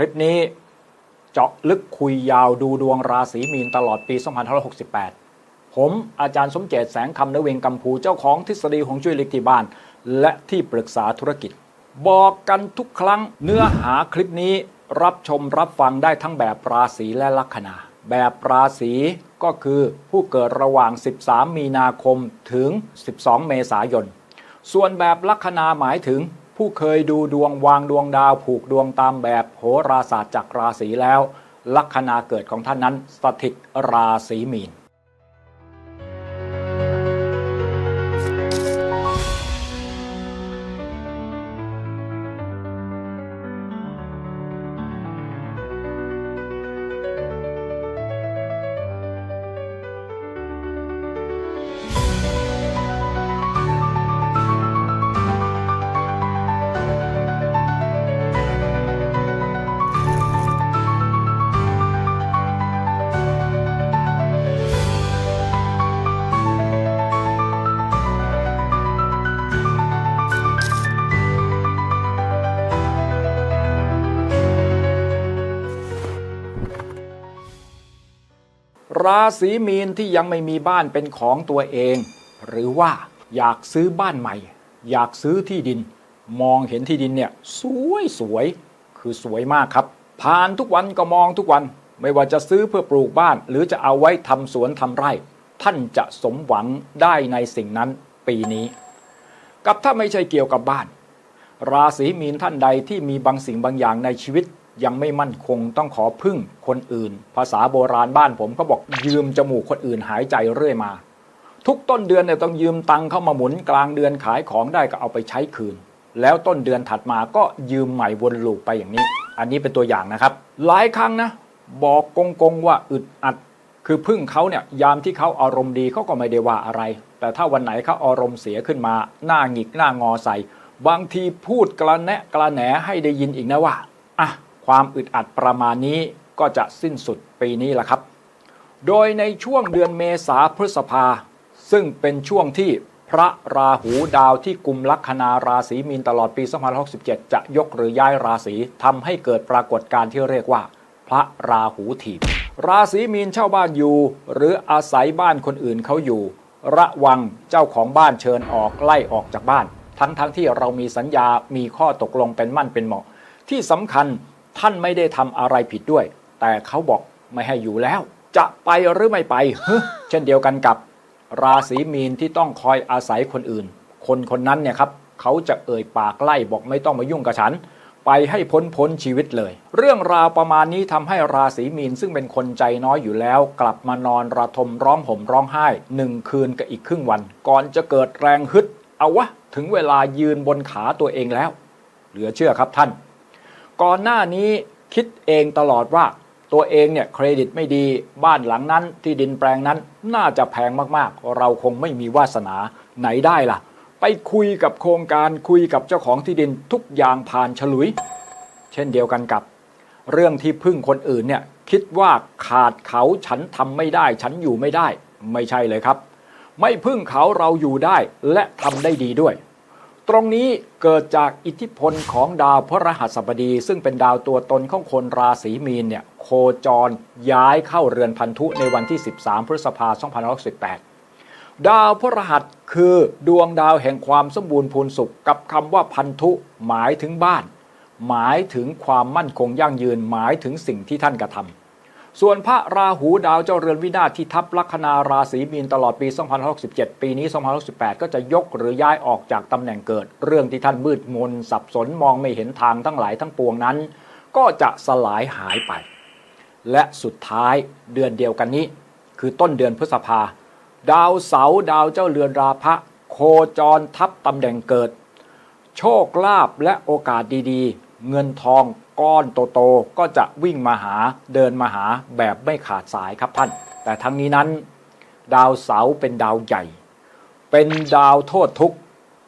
คลิปนี้เจาะลึกคุยยาวดูดวงราศีมีนตลอดปี 2568 ผมอาจารย์สมเจตแสงคำนเวงกัมพูเจ้าของทฤษฎีของช่วยเล็กที่บ้าน และที่ปรึกษาธุรกิจ บอกกันทุกครั้งเนื้อหาคลิปนี้รับชมรับฟังได้ทั้งแบบราศีและลัคนา แบบราศีก็คือผู้เกิดระหว่าง 13 มีนาคมถึง 12 เมษายน ส่วนแบบลัคนาหมายถึง ผู้เคยดูดวงวางดวงดาวผูกดวงตามแบบโหราศาสตร์จากราศีแล้ว ลัคนาเกิดของท่านนั้นสถิตราศีมีน ราศีมีนที่ยังไม่มีบ้านเป็นของตัวเอง หรือว่าอยากซื้อบ้านใหม่ อยากซื้อที่ดิน มองเห็นที่ดินเนี่ยสวยสวยคือสวยมากครับ ผ่านทุกวันก็มองทุกวัน ไม่ว่าจะซื้อเพื่อปลูกบ้าน หรือจะเอาไว้ทำสวนทำไร่ ท่านจะสมหวังได้ในสิ่งนั้นปีนี้ กับถ้าไม่ใช่เกี่ยวกับบ้าน ราศีมีนท่านใดที่มีบางสิ่งบางอย่างในชีวิต ยังไม่มั่นคงต้องขอพึ่งคนอื่น ภาษาโบราณบ้านผมก็บอกยืมจมูกคนอื่นหายใจเรื่อยมา ทุกต้นเดือนเนี่ยต้องยืมตังเข้ามาหมุนกลางเดือนขายของได้ก็เอาไปใช้คืน แล้วต้นเดือนถัดมาก็ยืมใหม่วนลูปไปอย่างนี้ อันนี้เป็นตัวอย่างนะครับ หลายครั้งนะ บอกกงๆว่าอึดอัด คือพึ่งเขาเนี่ยยามที่เขาอารมณ์ดีเขาก็ไม่ได้ว่าอะไร แต่ถ้าวันไหนเขาอารมณ์เสียขึ้นมา หน้าหงิกหน้างอใส่บางทีพูดกระแนะกระแหนให้ได้ยินอีกนะว่าอะ ความอึดอัดประมาณนี้ก็จะสิ้นสุดปีนี้ละครับ โดยในช่วงเดือนเมษาพฤษภา ซึ่งเป็นช่วงที่พระราหูดาวที่กุมลัคนาราศีมีนตลอดปี 2567 จะยกหรือย้ายราศีทำให้เกิดปรากฏการณ์ที่เรียกว่า พระราหูถีบ ราศีมีนเช่าบ้านอยู่ หรืออาศัยบ้านคนอื่นเขาอยู่ ระวังเจ้าของบ้านเชิญออกไล่ออกจากบ้าน ทั้งๆทที่เรามีสัญญามีข้อตกลงเป็นมั่นเป็นเหมาะ ที่สำคัญ ท่านไม่ได้ทำอะไรผิดด้วย แต่เขาบอกไม่ให้อยู่แล้ว จะไปหรือไม่ไปฮึเช่นเดียวกันกับ ราศีมีนที่ต้องคอยอาศัยคนอื่น คนคนนั้นเนี่ยครับเขาจะเอ่ยปากไล่บอกไม่ต้องมายุ่งกับฉัน ไปให้พ้นพ้นชีวิตเลย เรื่องราวประมาณนี้ทำให้ราศีมีนซึ่งเป็นคนใจน้อยอยู่แล้ว กลับมานอนระทมร้องห่มร้องไห้หนึ่งคืนกับอีกครึ่งวัน ก่อนจะเกิดแรงฮึด เอาวะ ถึงเวลายืนบนขาตัวเองแล้ว เหลือเชื่อครับท่าน ก่อนหน้านี้คิดเองตลอดว่า ตัวเองเนี่ยเครดิตไม่ดีบ้านหลังนั้นที่ดินแปลงนั้นน่าจะแพงมากๆ เราคงไม่มีวาสนาไหนได้ล่ะ ไปคุยกับโครงการคุยกับเจ้าของที่ดินทุกอย่างผ่านฉลุย เช่นเดียวกันกับ เรื่องที่พึ่งคนอื่นเนี่ยคิดว่าขาดเขาฉันทำไม่ได้ ฉันอยู่ไม่ได้ ไม่ใช่เลยครับ ไม่พึ่งเขาเราอยู่ได้และทำได้ดีด้วย ตรงนี้เกิดจากอิทธิพลของดาวพระรหัสบดี ซึ่งเป็นดาวตัวตนของคนราศีมีนเนี่ยโคจรย้ายเข้าเรือนพันธุในวันที่ 13 พฤษภาคม2518 ดาวพระรหัสคือดวงดาวแห่งความสมบูรณ์พูนสุขกับคำว่าพันธุหมายถึงบ้าน หมายถึงความมั่นคงยั่งยืนหมายถึงสิ่งที่ท่านกระทำ ส่วนพระราหูดาวเจ้าเรือนวินาศที่ทับลัคนาราศีมีนตลอดปี2567 ปีนี้2568 ก็จะยกหรือย้ายออกจากตำแหน่งเกิด เรื่องที่ท่านมืดมนสับสนมองไม่เห็นทางทั้งหลายทั้งปวงนั้น ก็จะสลายหายไป และสุดท้ายเดือนเดียวกันนี้ คือต้นเดือนพฤษภา ดาวเสาร์ดาวเจ้าเรือนราพะโคจรทับตำแหน่งเกิด โชคลาภและโอกาสดีๆ เงินทองก้อนโตๆก็จะวิ่งมาหาเดินมาหาแบบไม่ขาดสายครับท่าน แต่ทั้งนี้นั้น ดาวเสาร์เป็นดาวใหญ่ เป็นดาวโทษทุกข์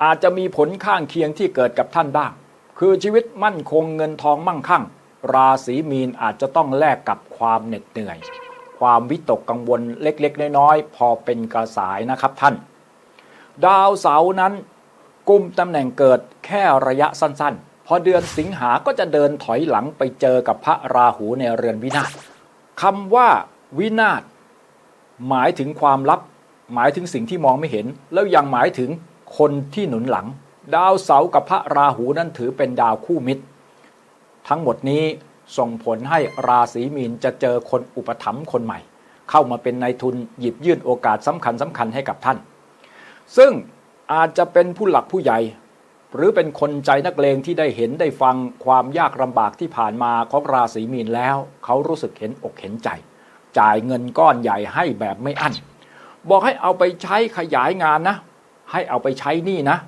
อาจจะมีผลข้างเคียงที่เกิดกับท่านบ้าง คือชีวิตมั่นคงเงินทองมั่งคั่ง ราศีมีนอาจจะต้องแลกกับความเหน็ดเหนื่อย ความวิตกกังวลเล็กๆ น้อยๆ พอเป็นกระสายนะครับท่าน ดาวเสาร์นั้นกุมตำแหน่งเกิดแค่ระยะสั้นๆ อเดือนสิงหาก็จะเดินถอยหลังไปเจอกับพระราหูในเรือนวินาศคำว่าวินาศหมายถึงความลับ หมายถึงสิ่งที่มองไม่เห็น แล้วยังหมายถึงคนที่หนุนหลัง ดาวเสาร์กับพระราหูนั้นถือเป็นดาวคู่มิตร ทั้งหมดนี้ส่งผลให้ราศีมีนจะเจอคนอุปถัมภ์คนใหม่ เข้ามาเป็นนายทุนหยิบยื่นโอกาสสำคัญสำคัญให้กับท่าน ซึ่งอาจจะเป็นผู้หลักผู้ใหญ่ หรือเป็นคนใจนักเลงที่ได้เห็นได้ฟังความยากลำบากที่ผ่านมาของราศีมีนแล้ว เขารู้สึกเห็นอกเห็นใจ จ่ายเงินก้อนใหญ่ให้แบบไม่อั้น บอกให้เอาไปใช้ขยายงานนะ ให้เอาไปใช้นี่นะ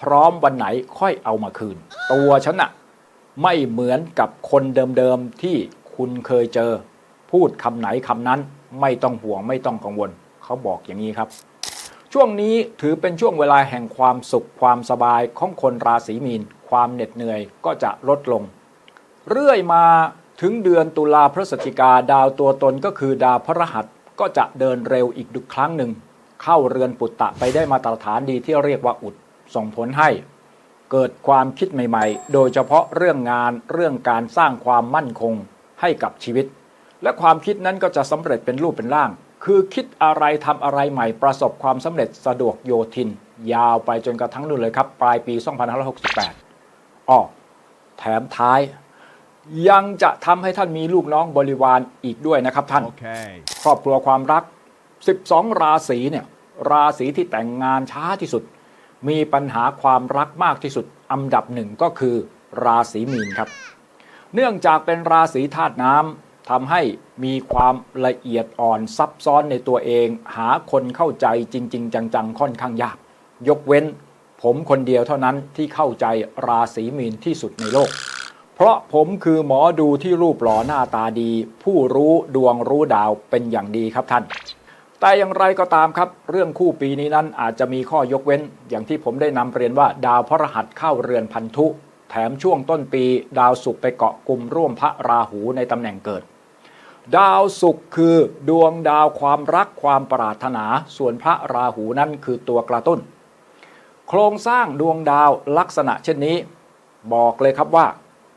พร้อมวันไหนค่อยเอามาคืน ตัวฉันน่ะไม่เหมือนกับคนเดิมๆที่คุณเคยเจอ พูดคำไหนคำนั้นไม่ต้องห่วงไม่ต้องกังวล เขาบอกอย่างนี้ครับ ช่วงนี้ถือเป็นช่วงเวลาแห่งความสุขความสบายของคนราศีมีน ความเหน็ดเหนื่อยก็จะลดลง เรื่อยมาถึงเดือนตุลาพฤศจิกาดาวตัวตนก็คือดาวพระหัสก็จะเดินเร็วอีกดุครั้งหนึ่ง เข้าเรือนปุตตะไปได้มาตรฐานดีที่เรียกว่าอุด ส่งผลให้ เกิดความคิดใหม่ๆ โดยเฉพาะเรื่องงานเรื่องการสร้างความมั่นคงให้กับชีวิต และความคิดนั้นก็จะสำเร็จเป็นรูปเป็นร่าง คือคิดอะไรทำอะไรใหม่ประสบความสำเร็จสะดวกโยทิน ยาวไปจนกระทั่งนู่นเลยครับ ปลายปี 2568อ้อแถมท้าย ยังจะทำให้ท่านมีลูกน้องบริวารอีกด้วยนะครับท่าน Okay. ครอบครัวความรัก 12 ราศีเนี่ยราศีที่แต่งงานช้าที่สุด มีปัญหาความรักมากที่สุด อันดับหนึ่งก็คือ ราศีมีนครับ เนื่องจากเป็นราศีธาตุน้ำ ทำให้มีความละเอียดอ่อนซับซ้อนในตัวเอง หาคนเข้าใจจริง ๆ จังๆ ค่อนข้างยาก ยกเว้น ผมคนเดียวเท่านั้นที่เข้าใจราศีมีนที่สุดในโลก เพราะผมคือหมอดูที่รูปหล่อหน้าตาดี ผู้รู้ดวงรู้ดาวเป็นอย่างดีครับท่าน แต่อย่างไรก็ตามครับ เรื่องคู่ปีนี้นั้นอาจจะมีข้อยกเว้น อย่างที่ผมได้นำเรียนว่าดาวพระรหัสเข้าเรือนพันธุ แถมช่วงต้นปี ดาวศุกร์ไปเกาะกลุ่มร่วมพระราหูในตำแหน่งเกิด ดาวศุกร์คือดวงดาวความรักความปรารถนา ส่วนพระราหูนั้นคือตัวกระตุ้น โครงสร้างดวงดาวลักษณะเช่นนี้ บอกเลยครับว่า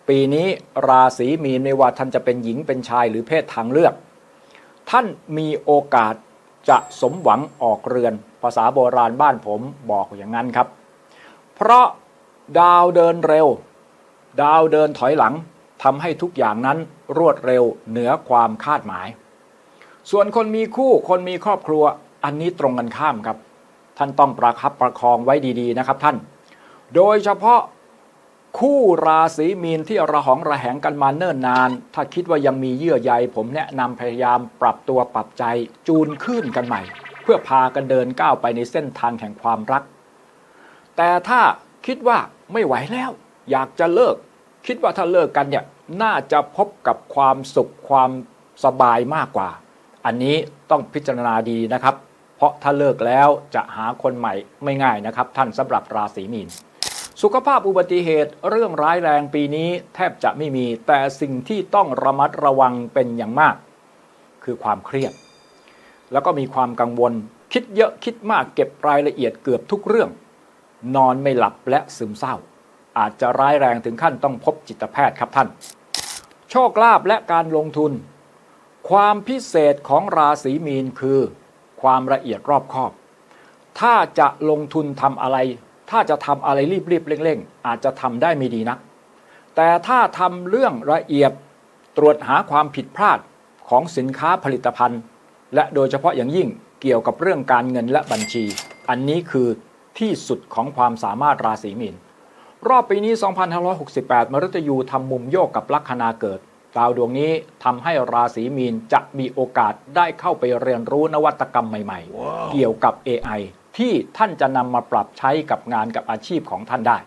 ปีนี้ราศีมีนไม่ว่าท่านจะเป็นหญิงเป็นชายหรือเพศทางเลือก ท่านมีโอกาสจะสมหวังออกเรือน ภาษาโบราณบ้านผมบอกอย่างนั้นครับ เพราะดาวเดินเร็ว ดาวเดินถอยหลังทำให้ทุกอย่างนั้น รวดเร็วเหนือความคาดหมาย ส่วนคนมีคู่คนมีครอบครัวอันนี้ตรงกันข้ามครับ ท่านต้องประคับประคองไว้ดีๆนะครับท่าน โดยเฉพาะคู่ราศีมีนที่ระหองระแหงกันมาเนิ่นนาน ถ้าคิดว่ายังมีเยื่อใยผมแนะนำพยายามปรับตัวปรับใจจูนขึ้นกันใหม่ เพื่อพากันเดินก้าวไปในเส้นทางแห่งความรัก แต่ถ้าคิดว่าไม่ไหวแล้ว อยากจะเลิก คิดว่าถ้าเลิกกันเนี่ยน่าจะพบกับความสุขความสบายมากกว่า อันนี้ต้องพิจารณาดีนะครับ เพราะถ้าเลิกแล้วจะหาคนใหม่ไม่ง่ายนะครับ ท่านสำหรับราศีมีนสุขภาพอุบัติเหตุเรื่องร้ายแรงปีนี้แทบจะไม่มี แต่สิ่งที่ต้องระมัดระวังเป็นอย่างมาก คือความเครียด แล้วก็มีความกังวล คิดเยอะคิดมากเก็บรายละเอียดเกือบทุกเรื่อง นอนไม่หลับและซึมเศร้า อาจจะร้ายแรงถึงขั้นต้องพบจิตแพทย์ครับท่าน โชคลาภและการลงทุน ความพิเศษของราศีมีนคือ ความละเอียดรอบคอบ ถ้าจะลงทุนทำอะไร ถ้าจะทำอะไรรีบๆเร่งๆ อาจจะทำได้ไม่ดีนักแต่ถ้าทำเรื่องละเอียดตรวจหาความผิดพลาดของสินค้าผลิตภัณฑ์ และโดยเฉพาะอย่างยิ่งเกี่ยวกับเรื่องการเงินและบัญชี อันนี้คือที่สุดของความสามารถราศีมีน รอบปีนี้ 2568 มฤตยูทำมุมโยกกับลัคนาเกิด ดาวดวงนี้ทำให้ราศีมีนจะมีโอกาสได้เข้าไปเรียนรู้นวัตกรรมใหม่ๆเกี่ยวกับ AI ที่ท่านจะนำมาปรับใช้กับงานกับอาชีพของท่านได้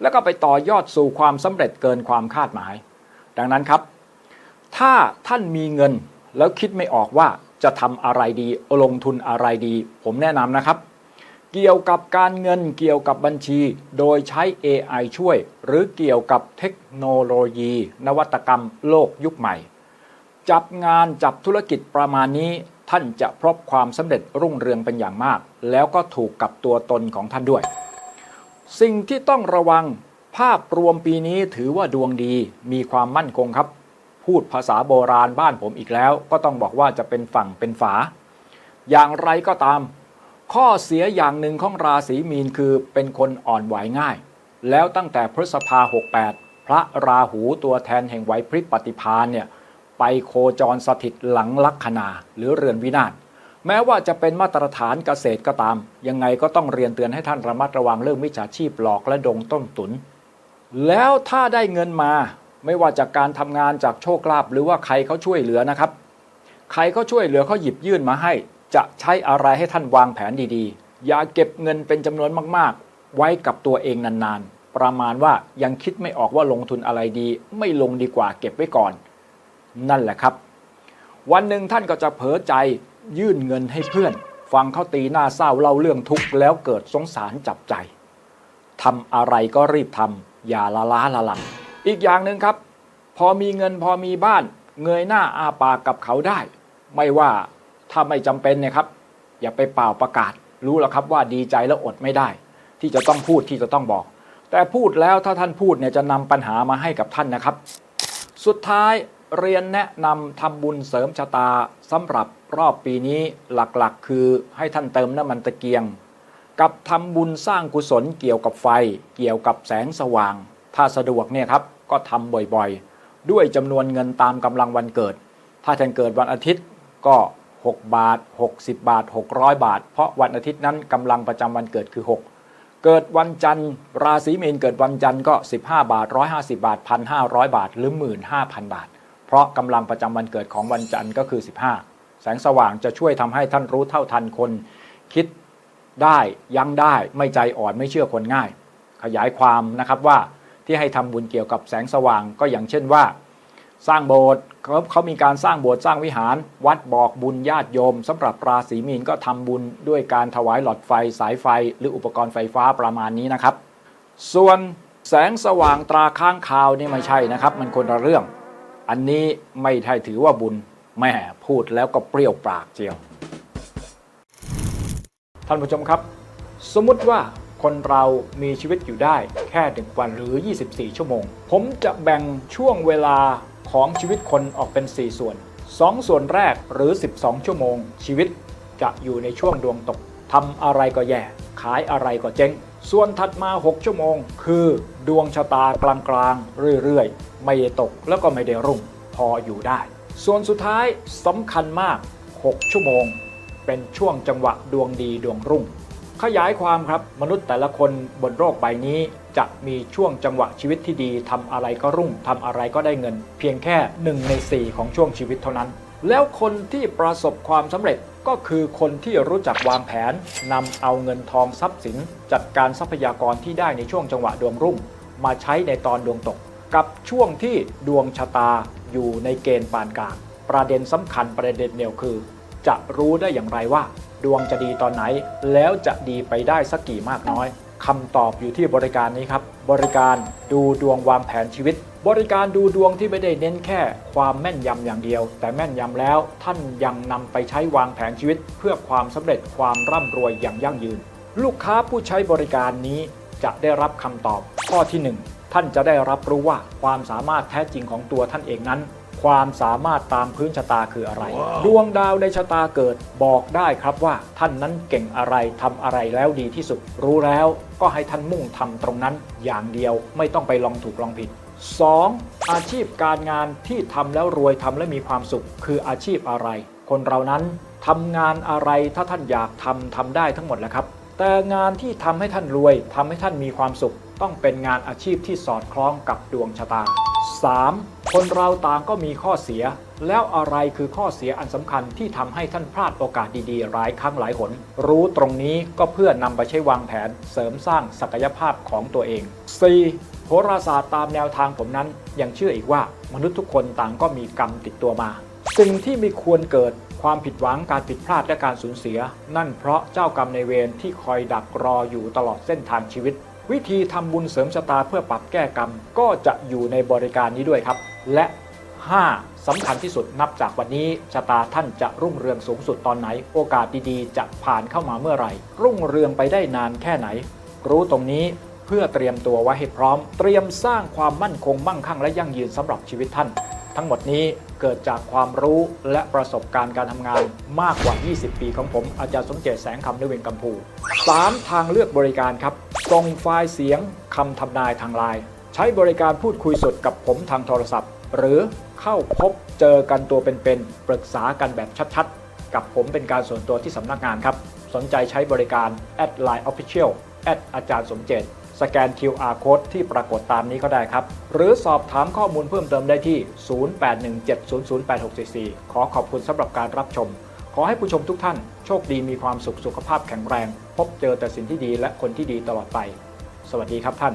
แล้วก็ไปต่อยอดสู่ความสำเร็จเกินความคาดหมาย ดังนั้นครับ ถ้าท่านมีเงินแล้วคิดไม่ออกว่าจะทำอะไรดีลงทุนอะไรดี ผมแนะนำนะครับ เกี่ยวกับการเงินเกี่ยวกับบัญชี โดยใช้ AI ช่วย หรือเกี่ยวกับเทคโนโลยี นวัตกรรมโลกยุคใหม่ จับงานจับธุรกิจประมาณนี้ ท่านจะพบความสำเร็จรุ่งเรืองเป็นอย่างมาก แล้วก็ถูกกับตัวตนของท่านด้วย สิ่งที่ต้องระวังภาพรวมปีนี้ถือว่าดวงดีมีความมั่นคงครับ พูดภาษาโบราณบ้านผมอีกแล้ว ก็ต้องบอกว่าจะเป็นฝั่งเป็นฝา อย่างไรก็ตาม ข้อเสียอย่างหนึ่งของราศีมีนคือเป็นคนอ่อนไหวง่าย แล้วตั้งแต่พฤษภา 68 พระราหูตัวแทนแห่งไหวพริบปฏิพานเนี่ยไปโคจรสถิตหลังลัคนาหรือเรือนวินาศแม้ว่าจะเป็นมาตรฐานเกษตรก็ตาม ยังไงก็ต้องเรียนเตือนให้ท่านระมัดระวังเรื่องมิจฉาชีพหลอกและดงต้มตุน แล้วถ้าได้เงินมา ไม่ว่าจากการทำงานจากโชคลาภหรือว่าใครเขาช่วยเหลือนะครับ ใครเขาช่วยเหลือเขาหยิบยื่นมาให้ จะใช้อะไรให้ท่านวางแผนดีๆ อย่าเก็บเงินเป็นจำนวนมากๆ ไว้กับตัวเองนานๆ ประมาณว่ายังคิดไม่ออกว่าลงทุนอะไรดี ไม่ลงดีกว่าเก็บไว้ก่อน นั่นแหละครับ วันหนึ่งท่านก็จะเผลอใจยื่นเงินให้เพื่อน ฟังเขาตีหน้าเศร้าเล่าเรื่องทุกข์แล้วเกิดสงสารจับใจทำอะไรก็รีบทำอย่าละล้าละลังอีกอย่างหนึ่งครับ พอมีเงินพอมีบ้าน เงยหน้าอาปากกับเขาได้ ไม่ว่า ถ้าไม่จำเป็นเนี่ยครับ อย่าไปเป่าประกาศ รู้แล้วครับว่าดีใจแล้วอดไม่ได้ ที่จะต้องพูดที่จะต้องบอก แต่พูดแล้วถ้าท่านพูดเนี่ยจะนำปัญหามาให้กับท่านนะครับ สุดท้ายเรียนแนะนำทำบุญเสริมชะตาสำหรับรอบปีนี้หลักๆ คือให้ท่านเติมน้ำมันตะเกียง กับทำบุญสร้างกุศลเกี่ยวกับไฟ เกี่ยวกับแสงสว่าง ถ้าสะดวกเนี่ยครับก็ทำบ่อยๆ ด้วยจำนวนเงินตามกำลังวันเกิด ถ้าท่านเกิดวันอาทิตย์ก็ 6 บาท 60 บาท 600 บาท เพราะวันอาทิตย์นั้นกำลังประจำวันเกิดคือ 6 เกิดวันจันทร์ ราศีมีนเกิดวันจันทร์ก็ 15 บาท 150 บาท 1,500 บาท หรือ 15,000 บาท เพราะกำลังประจำวันเกิดของวันจันทร์ก็คือ 15 แสงสว่างจะช่วยทำให้ท่านรู้เท่าทันคน คิดได้ยั้งได้ไม่ใจอ่อนไม่เชื่อคนง่าย ขยายความนะครับว่าที่ให้ทำบุญเกี่ยวกับแสงสว่างก็อย่างเช่นว่า สร้างโบสถ์เขาเขามีการสร้างโบสถ์สร้างวิหาร วัดบอกบุญญาติโยมสำหรับราศีมีนก็ทำบุญด้วยการถวายหลอดไฟสายไฟ หรืออุปกรณ์ไฟฟ้าประมาณนี้นะครับ ส่วนแสงสว่างตราข้างคาวนี่ไม่ใช่นะครับ มันคนละเรื่อง อันนี้ไม่ใช่ถือว่าบุญแม่พูดแล้วก็เปรี้ยวปากเจียว ท่านผู้ชมครับ สมมติว่าคนเรามีชีวิตอยู่ได้แค่หนึ่งวันหรือ 24 ชั่วโมง ผมจะแบ่งช่วงเวลา ของชีวิตคนออกเป็น 4 ส่วน 2 ส่วนแรกหรือ 12 ชั่วโมง ชีวิตจะอยู่ในช่วงดวงตกทำอะไรก็แย่ ขายอะไรก็เจ๊ง ส่วนถัดมา 6 ชั่วโมง คือ ดวงชะตากลางๆ เรื่อยๆ ไม่ได้ตกแล้วก็ไม่ได้รุ่ง พออยู่ได้ ส่วนสุดท้ายสำคัญมาก 6 ชั่วโมง เป็นช่วงจังหวะดวงดีดวงรุ่ง ขยายความครับมนุษย์แต่ละคนบนโลกใบนี้ จะมีช่วงจังหวะชีวิตที่ดีทำอะไรก็รุ่งทำอะไรก็ได้เงิน เพียงแค่หนึ่งใน 4 ของช่วงชีวิตเท่านั้น แล้วคนที่ประสบความสำเร็จก็คือคนที่รู้จักวางแผนนำเอาเงินทองทรัพย์สิน จัดการทรัพยากรที่ได้ในช่วงจังหวะดวงรุ่ง มาใช้ในตอนดวงตก กับช่วงที่ดวงชะตาอยู่ในเกณฑ์ปานกลางประเด็นสำคัญประเด็นเดียวคือ จะรู้ได้อย่างไรว่า ดวงจะดีตอนไหน แล้วจะดีไปได้สักกี่มากน้อย คำตอบอยู่ที่บริการนี้ครับ บริการดูดวงวางแผนชีวิต บริการดูดวงที่ไม่ได้เน้นแค่ความแม่นยำอย่างเดียว แต่แม่นยำแล้วท่านยังนำไปใช้วางแผนชีวิต เพื่อความสำเร็จความร่ำรวยอย่างยั่งยืน ลูกค้าผู้ใช้บริการนี้จะได้รับคำตอบข้อที่หนึ่งท่านจะได้รับรู้ว่าความสามารถแท้จริงของตัวท่านเองนั้น ความสามารถตามพื้นชะตาคืออะไร ดวงดาวในชะตาเกิดบอกได้ครับว่า ท่านนั้นเก่งอะไรทำอะไรแล้วดีที่สุด รู้แล้วก็ให้ท่านมุ่งทำตรงนั้นอย่างเดียวไม่ต้องไปลองถูกลองผิด 2. อาชีพการงานที่ทำแล้วรวยทำและมีความสุข คืออาชีพอะไร คนเรานั้นทำงานอะไรถ้าท่านอยากทำทำได้ทั้งหมดแหละครับ แต่งานที่ทำให้ท่านรวยทำให้ท่านมีความสุข ต้องเป็นงานอาชีพที่สอดคล้องกับดวงชะตา 3. คนเราต่างก็มีข้อเสีย แล้วอะไรคือข้อเสียอันสำคัญที่ทำให้ท่านพลาดโอกาสดีๆ หลายครั้งหลายหน รู้ตรงนี้ก็เพื่อนำไปใช้วางแผน เสริมสร้างศักยภาพของตัวเอง 4. โหราศาสตร์ตามแนวทางผมนั้นยังเชื่ออีกว่ามนุษย์ทุกคนต่างก็มีกรรมติดตัวมา สิ่งที่ไม่ควรเกิดความผิดหวังการผิดพลาดและการสูญเสีย นั่นเพราะเจ้ากรรมในเวรที่คอยดักรออยู่ตลอดเส้นทางชีวิต วิธีทำบุญเสริมชะตาเพื่อปรับแก้กรรม ก็จะอยู่ในบริการนี้ด้วยครับ และ 5. สำคัญที่สุดนับจากวันนี้ชะตาท่านจะรุ่งเรืองสูงสุดตอนไหน โอกาสดีๆ จะผ่านเข้ามาเมื่อไหร่ รุ่งเรืองไปได้นานแค่ไหน รู้ตรงนี้เพื่อเตรียมตัวไว้ให้พร้อม เตรียมสร้างความมั่นคงมั่งคั่งและยั่งยืนสำหรับชีวิตท่าน ทั้งหมดนี้เกิดจากความรู้และประสบการณ์การทำงานมากกว่า 20 ปีของผม อาจารย์สมเจตแสงคำนเวงกัมพู 3. ทางเลือกบริการครับส่งไฟล์เสียงคำทำนายทางไลน์ ช้บริการพูดคุยสดกับผมทางโทรศัพท์ หรือเข้าพบเจอกันตัวเป็นๆปรึกษากันแบบชัดๆ กับผมเป็นการส่วนตัวที่สำนักงานครับ สนใจใช้บริการแอดไลน์ Official แอดอาจารย์สมเจตสแกน QR Code ที่ปรากฏตามนี้ก็ได้ครับ หรือสอบถามข้อมูลเพิ่มเติมได้ที่ 0817008644 ขอขอบคุณสำหรับการรับชม ขอให้ผู้ชมทุกท่านโชคดีมีความสุขสุขภาพแข็งแรง พบเจอแต่สิ่งที่ดีและคนที่ดีตลอดไป สวัสดีครับท่าน